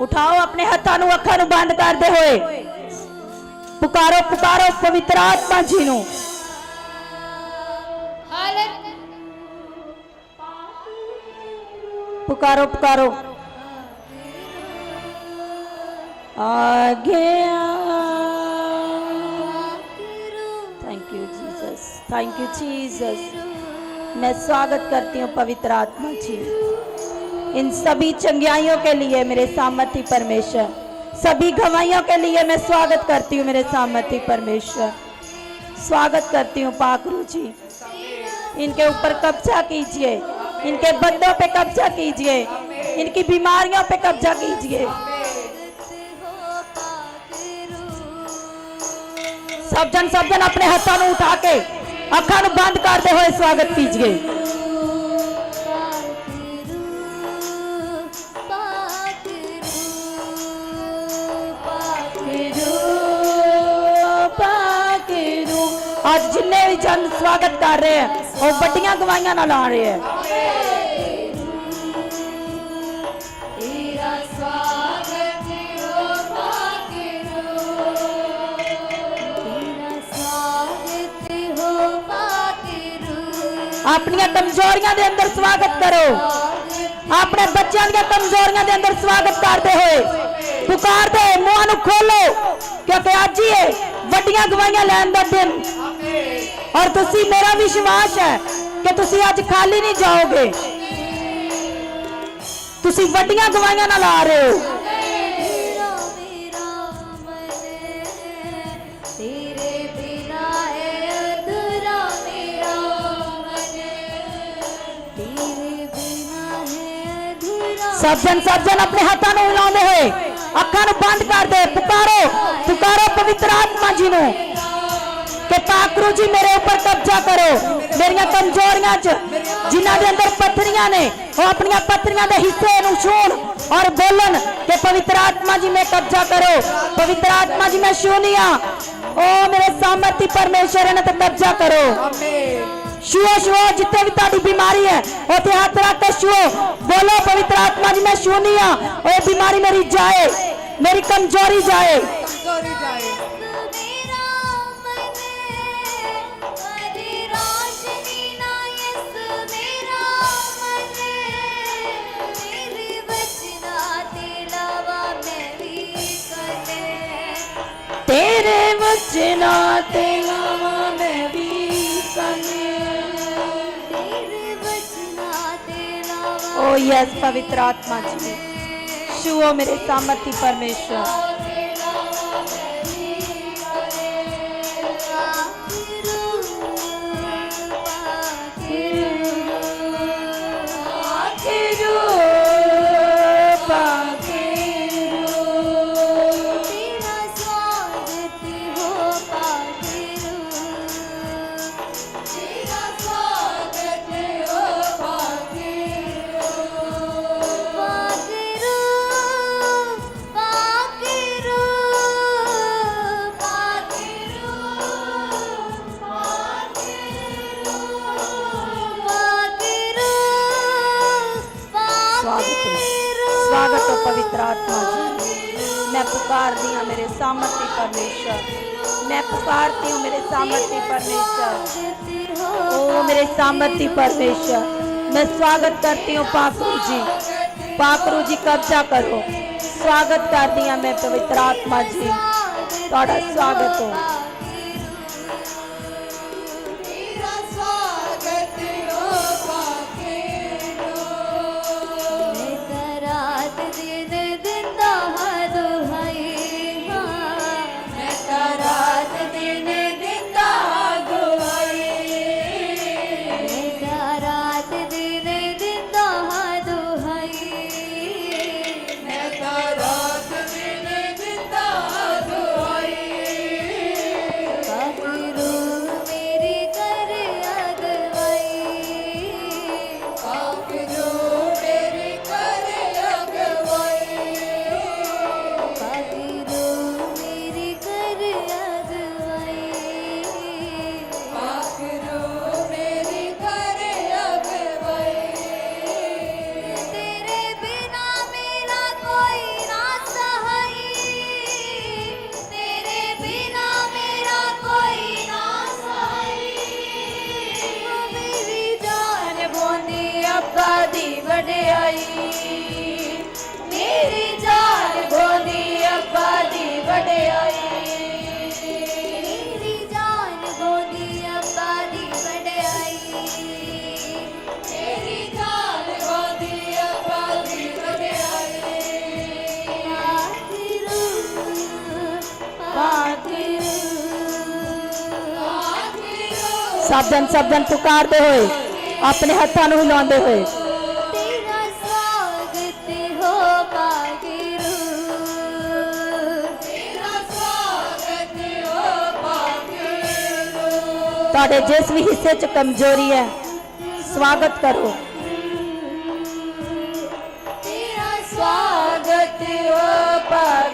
ਉਠਾਓ ਆਪਣੇ ਹੱਥਾਂ ਨੂੰ ਅੱਖਾਂ ਨੂੰ ਬੰਦ ਕਰਦੇ ਹੋਏ ਪੁਕਾਰੋ ਪੁਕਾਰੋ ਪਵਿੱਤਰ ਆਤਮਾ ਜੀ ਨੂੰ पुकारो पुकारो आगे thank you Jesus thank you Jesus मैं स्वागत करती हूँ पवित्र आत्मा जी इन सभी चंगियाइयों के लिए मेरे सामर्थ्य परमेश्वर। सभी गवाइयों के लिए मैं स्वागत करती हूँ मेरे सामर्थ्य परमेश्वर। स्वागत करती हूँ पाकरु जी। इनके ऊपर कब्जा कीजिए। इनके बंदों पे कब्जा कीजिए। इनकी बीमारियों पे कब्जा कीजिए। सब जन सब जन अपने हाथों उठा के अखा बंद करते हुए स्वागत कीजिए। ਅੱਜ ਜਿੰਨੇ ਵੀ ਜਨ ਸਵਾਗਤ ਕਰ ਰਹੇ ਆ ਉਹ ਵੱਡੀਆਂ ਗਵਾਈਆਂ ਨਾਲ ਆ ਰਹੇ ਆ। ਆਪਣੀਆਂ ਕਮਜ਼ੋਰੀਆਂ ਦੇ ਅੰਦਰ ਸਵਾਗਤ ਕਰੋ। ਆਪਣੇ ਬੱਚਿਆਂ ਦੀਆਂ ਕਮਜ਼ੋਰੀਆਂ ਦੇ ਅੰਦਰ ਸਵਾਗਤ ਕਰਦੇ ਹੋਏ ਪੁਕਾਰਦੇ ਮੂੰਹਾਂ ਨੂੰ ਖੋਲੋ ਕਿਉਂਕਿ ਅੱਜ ਹੀ ਇਹ ਵੱਡੀਆਂ ਗਵਾਈਆਂ ਲੈਣ ਦਾ ਦਿਨ ਔਰ ਤੁਸੀਂ ਮੇਰਾ ਵਿਸ਼ਵਾਸ ਹੈ ਕਿ ਤੁਸੀਂ ਅੱਜ ਖਾਲੀ ਨਹੀਂ ਜਾਓਗੇ। ਤੁਸੀਂ ਵੱਡੀਆਂ ਗਵਾਈਆਂ ਨਾਲ ਆ ਰਹੇ ਹੋ। ਸੱਜਣ ਸੱਜਣ ਆਪਣੇ ਹੱਥਾਂ ਨੂੰ ਹਿਲਾਉਂਦੇ ਹੋਏ ਅੱਖਾਂ ਨੂੰ ਬੰਦ ਕਰਦੇ ਪੁਕਾਰੋ ਪੁਕਾਰੋ ਪਵਿੱਤਰ ਆਤਮਾ ਜੀ ਨੂੰ। ਕਿ ਪਾਕਰੂ ਜੀ ਮੇਰੇ ਉੱਪਰ ਕਬਜ਼ਾ ਕਰੋ ਮੇਰੀਆਂ ਕਮਜ਼ੋਰੀਆਂ 'ਚ ਜਿਨ੍ਹਾਂ ਦੇ ਅੰਦਰ ਪੱਥਰੀਆਂ ਨੇ ਉਹ ਆਪਣੀਆਂ ਪੱਥਰੀਆਂ ਦੇ ਹਿੱਸੇ ਨੂੰ ਛੂਣ ਔਰ ਬੋਲਣ ਕਿ ਪਵਿੱਤਰ ਆਤਮਾ ਜੀ ਮੈਂ ਕਬਜ਼ਾ ਕਰੋ ਪਵਿੱਤਰ ਆਤਮਾ ਜੀ ਮੈਂ ਸ਼ੂਨੀਆ ਓ ਮੇਰੇ ਸਾਮਰਥੀ ਪਰਮੇਸ਼ਰ ਇਹਨਾਂ ਤੇ ਕਬਜ਼ਾ ਕਰੋ ਛੂਓ ਛੂਓ ਜਿੱਥੇ ਵੀ ਤੁਹਾਡੀ ਬਿਮਾਰੀ ਹੈ ਉੱਥੇ ਹੱਥ ਰੱਖ ਕੇ ਛੂਓ ਬੋਲੋ ਪਵਿੱਤਰ ਆਤਮਾ ਜੀ ਮੈਂ ਸ਼ੂਨੀ ਆ ਉਹ ਬਿਮਾਰੀ ਮੇਰੀ ਜਾਏ ਮੇਰੀ ਕਮਜ਼ੋਰੀ तेरे वचना ते तेरे वचना ओ यस पवित्र आत्मा जी। शुओ मेरे सामर्थ्य परमेश्वर। स्वागत हो पवित्र आत्मा जी मैं पुकार दी हूँ मेरे सामर्थ्य परमेश्वर मैं पुकारती हूँ मेरे सामर्थ्य परमेश्वर ओ मेरे सामर्थ्य परमेश्वर मैं स्वागत करती हूँ पाकरू जी पाकरू जी कब्जा करो स्वागत कर दिया मैं पवित्र आत्मा जी थोड़ा स्वागत हो ਸਾਬਦਨ ਸਾਬਦਨ ਪੁਕਾਰਦੇ ਹੋਏ ਆਪਣੇ ਹੱਥਾਂ ਨੂੰ ਹਿਲਾਉਂਦੇ ਹੋਏ। ਤੁਹਾਡੇ ਜਿਸ ਵੀ ਹਿੱਸੇ 'ਚ ਕਮਜ਼ੋਰੀ ਹੈ ਸਵਾਗਤ ਕਰੋ। ਤੇਰਾ ਸਵਾਗਤ ਹੋ ਪਾਗ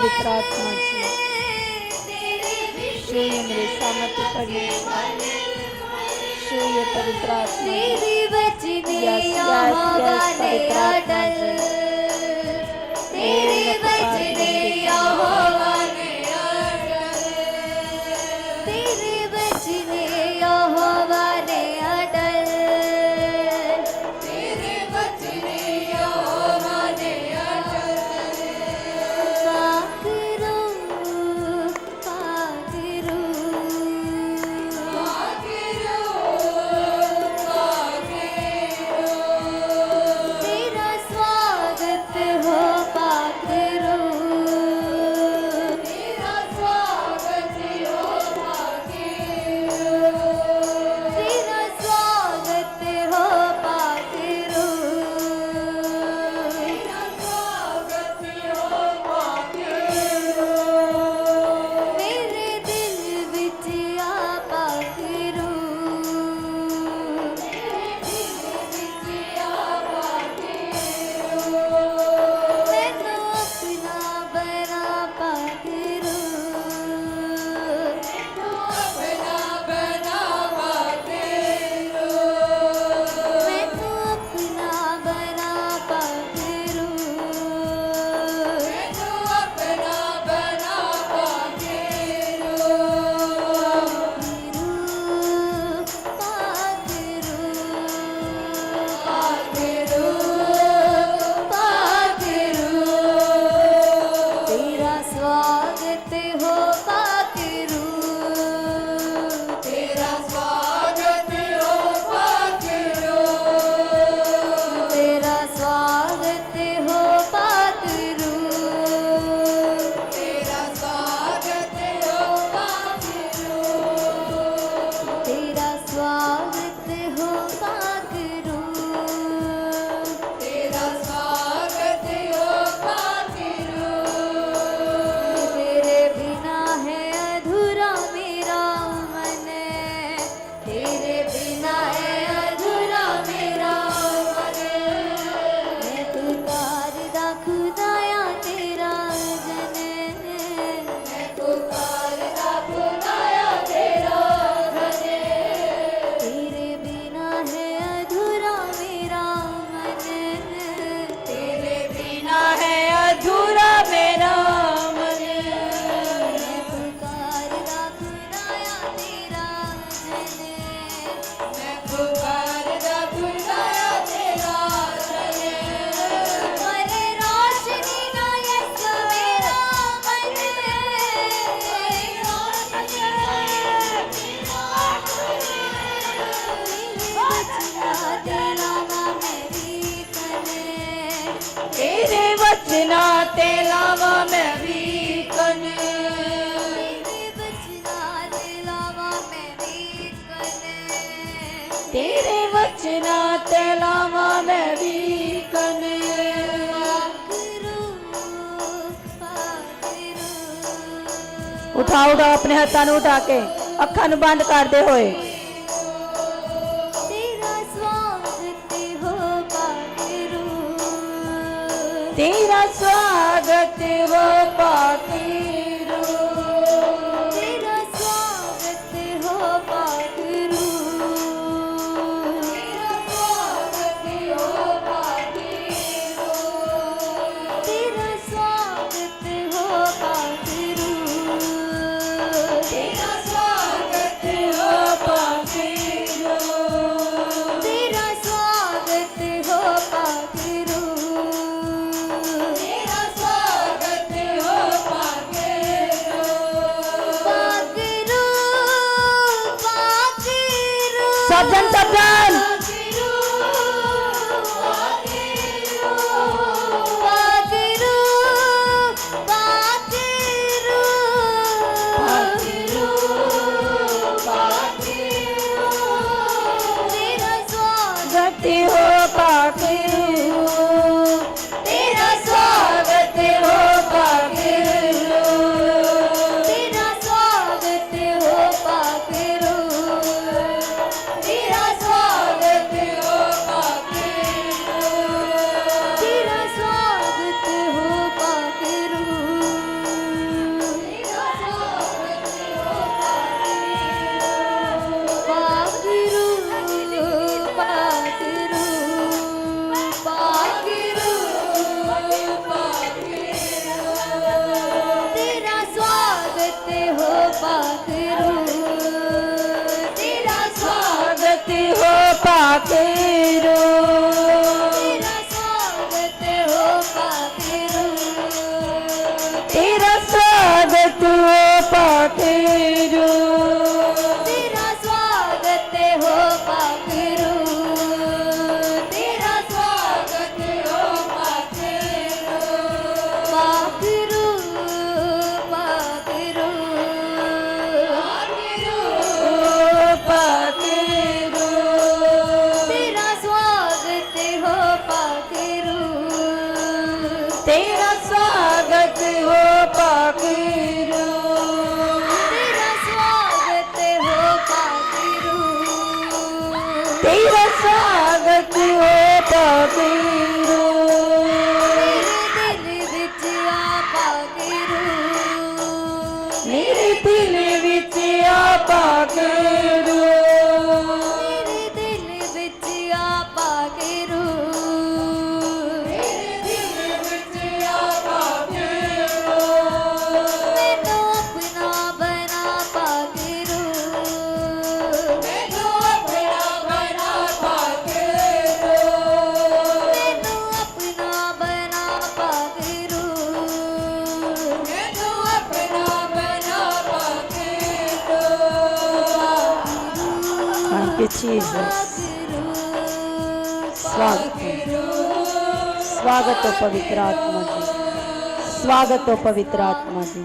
पवित्र आत्मा जी। मेरे सामर्थ्य पड़ी जो पवित्र आत्मा पवित्र आत्मा जी तेरे यहोवा ਤੇਰੇ ਵਚਨਾ ਤੇ ਲਾਵਾਂ ਮੈਂ ਵੀ ਕਨੇ ਉਠਾਓ ਦਾ ਆਪਣੇ ਹੱਥਾਂ ਨੂੰ ਉਠਾ ਕੇ ਅੱਖਾਂ ਨੂੰ ਬੰਦ ਕਰਦੇ ਹੋਏ। ਤੇਰਾ ਸਵਾਗਤ ਹੋ ਪਾਕੀ টান sun. Jesus. સ્વાગત સ્વાગત પવિત્ર આત્માજી સ્વાગત પવિત્ર આત્માજી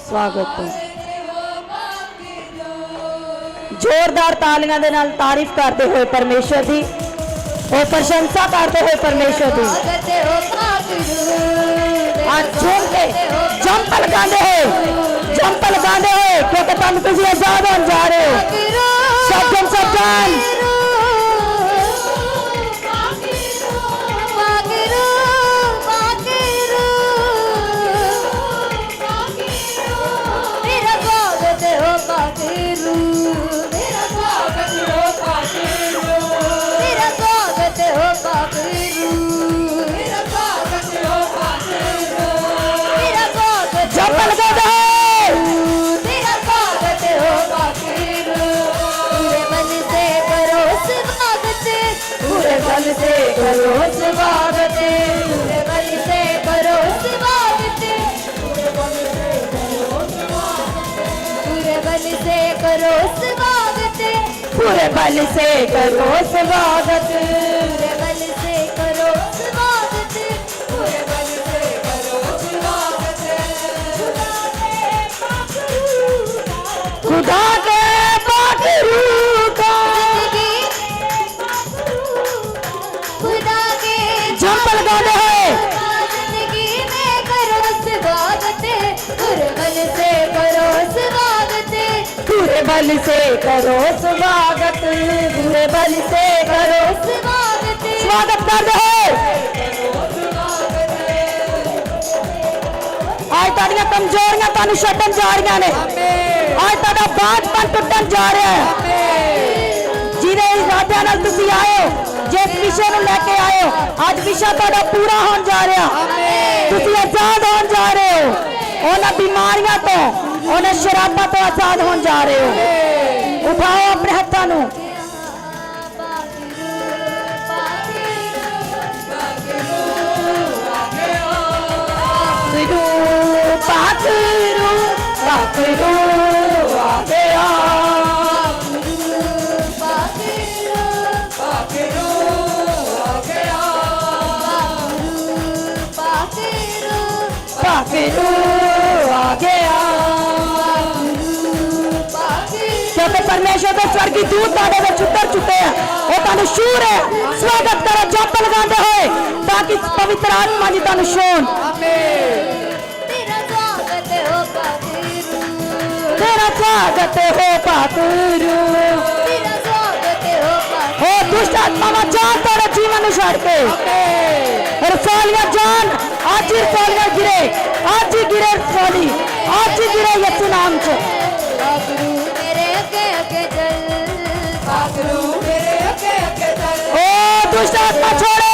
સ્વાગત ਜ਼ੋਰਦਾਰ ਤਾਲੀਆਂ ਦੇ ਨਾਲ ਤਾਰੀਫ ਕਰਦੇ ਹੋਏ ਪਰਮੇਸ਼ਰ ਦੀ ਉਹ ਪ੍ਰਸ਼ੰਸਾ ਕਰਦੇ ਹੋਏ ਪਰਮੇਸ਼ਰ ਦੀ ਅੱਜ ਝੂਮ ਕੇ ਜੰਮ ਪਲਕਾਂਦੇ ਹੋਏ हम तलसाने हैं क्योंकि हम किसी आजाद हम जा रहे हैं साधन साधन करो स्वागत। पूरे बल से करो स्वागत। पूरे बल से करो स्वागत। पूरे खुदा के पाखरू का। बल से करो स्वागत पूरे बल से करो स्वागत स्वागत कर दो ਅੱਜ ਤੁਹਾਡੀਆਂ ਕਮਜ਼ੋਰੀਆਂ ਤੁਹਾਨੂੰ ਛੱਡਣ ਜਾ ਰਹੀਆਂ ਨੇ ਅੱਜ ਤੁਹਾਡਾ ਬਾਝਪਨ ਟੁੱਟਣ ਜਾ ਰਿਹਾ ਹੈ ਜਿਹਦੇ ਇਰਾਦਿਆਂ ਨਾਲ ਤੁਸੀਂ ਆਏ ਹੋ ਜਿਸ ਵਿਸ਼ੇ ਨੂੰ ਲੈ ਕੇ ਆਏ ਹੋ ਅੱਜ ਵਿਸ਼ਾ ਤੁਹਾਡਾ ਪੂਰਾ ਹੋਣ ਜਾ ਰਿਹਾ ਤੁਸੀਂ ਆਜ਼ਾਦ ਹੋਣ ਜਾ ਰਹੇ ਹੋ ਉਹਨਾਂ ਬਿਮਾਰੀਆਂ ਤੋਂ उन्हें शराबा तो आज़ाद होने जा रहे हो। उठाओ अपने हाथों पाखरू पाखरू। ਪਰਮੇਸ਼ਰ ਦੇ ਸਵਰਗੀ ਦੂਤ ਤੁਹਾਡੇ ਵਿੱਚ ਉਤਰ ਚੁੱਕੇ ਆ ਉਹ ਤੁਹਾਨੂੰ ਸ਼ੂਰ ਹੈ ਸਵਾਗਤ ਕਰੋ ਜਪ ਲਗਾਉਂਦੇ ਹੋਏ ਤਾਂ ਕਿ ਪਵਿੱਤਰ ਆਤਮਾ ਜੀ ਤੁਹਾਨੂੰ ਛੋਣ तेरा स्वागत हो पाखरू ਤੇਰਾ ਸਵਾਗਤ ਹੋ ਪਾਖਰੂ तेरा स्वागत हो पाखरू ਉਹ ਦੁਸ਼ਟ ਆਤਮਾਵਾਂ ਜਾਨ ਤੁਹਾਡੇ ਜੀਵਨ ਨੂੰ ਛੱਡ ਕੇ ਰਸੋਲੀਆਂ ਜਾਨ ਅੱਜ ਹੀ ਰਸੋਲੀਆਂ ਗਿਰੇ ਅੱਜ ਹੀ ਗਿਰੇ ਰਸੋਲੀ ਅੱਜ ਹੀ ਗਿਰੇ ਯਿਸੂ ਨਾਮ ਚ पाखरू मेरे अगे अगे चल দুই সাত বছরে